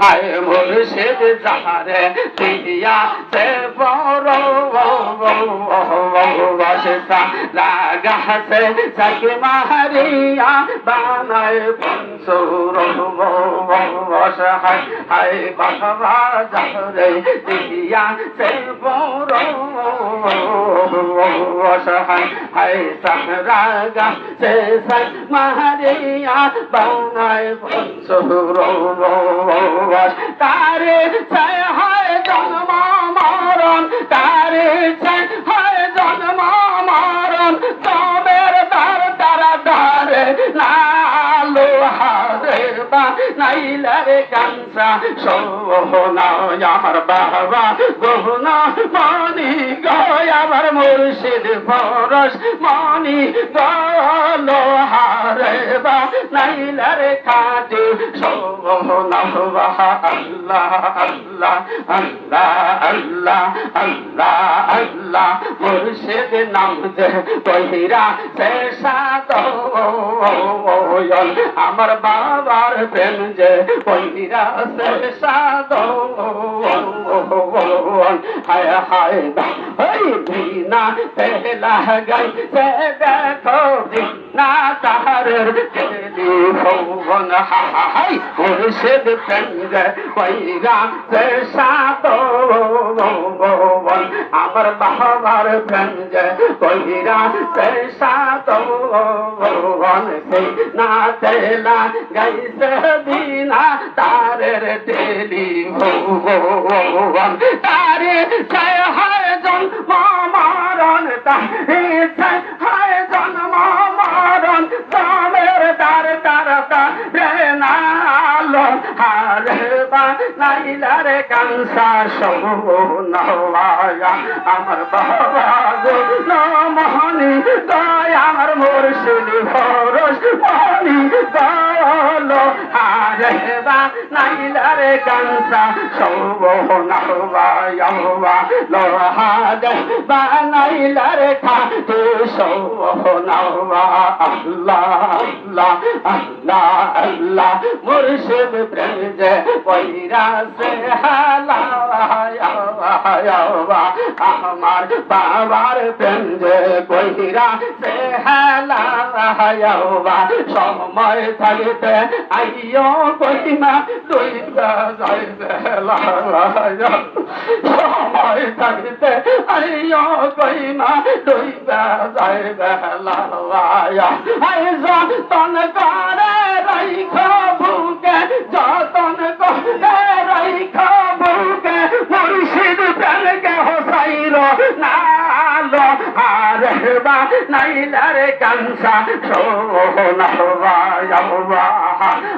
হায় মুর্শিদ যাহারে দিয়া সে বড় বসা লাগাছে সাকি মারিয়া বানায় পঞ্চুর হায় হায় বাবা যাহারে দিয়া সে বড় হায় হায় সাহরা গাছে সাই মারিয়া বানায় পঞ্চুর তারে ছায় হায় জন্ম মরণ, তারে ছায় হায় জন্ম মরণ। তবের তার তারা দারে লালো হারে বা নাইলারে কাঞ্চা সোনা আমার বাবা গহনা মনি গয় আমার মুর্শিদ পরশ মনি গলো হারে বা নাইলারে সোনা আল্লাহ আল্লাহ আল্লাহ আল্লাহ আল্লাহ আল্লাহ মুর্শিদ নাম যে কহিরা সে সাত আমার বাবার প্রেম যে কহিরা সাত হায় হায় বিনা পেলা গাই সে দেখো। না তাহারের ছেলে ভৌবন। হাহাই মুর্শিদ সঙ্গ বৈরা সে সাত ভৌবন। আমার বাবার সঙ্গ বৈরা সে সাত ভৌবন। সে না তেলা গাইছে বিনা তারের টেলি ভৌবন। তারে সে হয় জন্ম মরণ তাহে Brasil! লাইলার কানসা সব নওয়ায়া। আমার বাবা গো, নমহনি দয় আমার মুর্শিদ ফরস পানি বলো হারে বা লাইলার কানসা সব নওয়ায়া। লোহাদে বা লাইলার খাতে সব নওয়া আল্লাহ আল্লাহ আল্লাহ আল্লাহ, মুর্শিদ প্রেম যে বৈরা আমার বাবার পেঞ্জে কহিরা সে হেলাবা সময় থাকতে আইও কহিনা তুই সময় থাকতে আইও কহিনা তুই যাইবে লালায়া আই যতন করে রাইখ ভুকে যতন করে রাইখা বউকে মুর্শিদ প্রাণকে হসাইল না। আরে বা নাইলারে কাংসা সোনা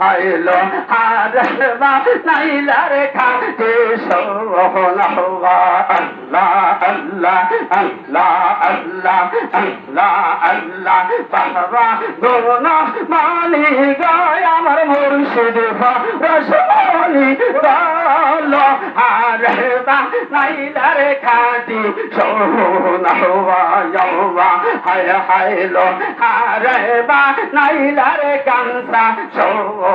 আইলো আরে বা নাইলারে খাতে সোনা আল্লাহ আল্লাহ আল্লাহ আল্লাহ আল্লাহ আল্লাহ বাবা গোনা মানি গায় আমার মুর্শিদ রসমানি গালো আর নাইলার খাটি সৌবা হায় হাইল আর নাইলার কান্তা সৌবা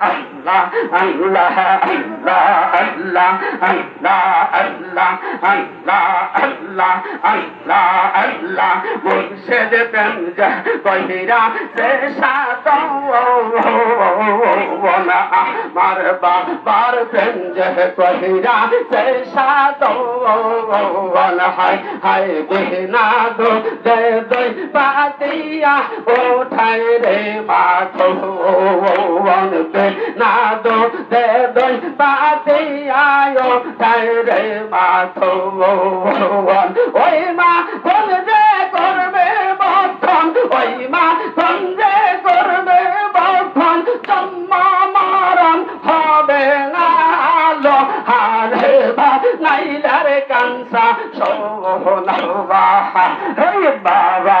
আল্লাহ আল্লাহ আল্লাহ আল্লাহ আল্লাহ আল্লাহ আল্লাহ আল্লাহ আল্লাহ আল্লাহ প্রেম যা কহিরা সে সাত আমার বাবার প্রেম যে কহিরা সে সাত হায় হায় বেহনা দো দে দই পাতিয়া ওঠাই রে মাথো। বে না দো দে দই পাতিয়া ওঠাই রে মাথো। মন্থন ওই মা গঞ্জে করবে মন্থন ওই মা গঞ্জে করবে মন্থন জন্মা মারণ হবে না আলো, হারে বা নাইলারে কানসা সোহনা বাবা হে বাবা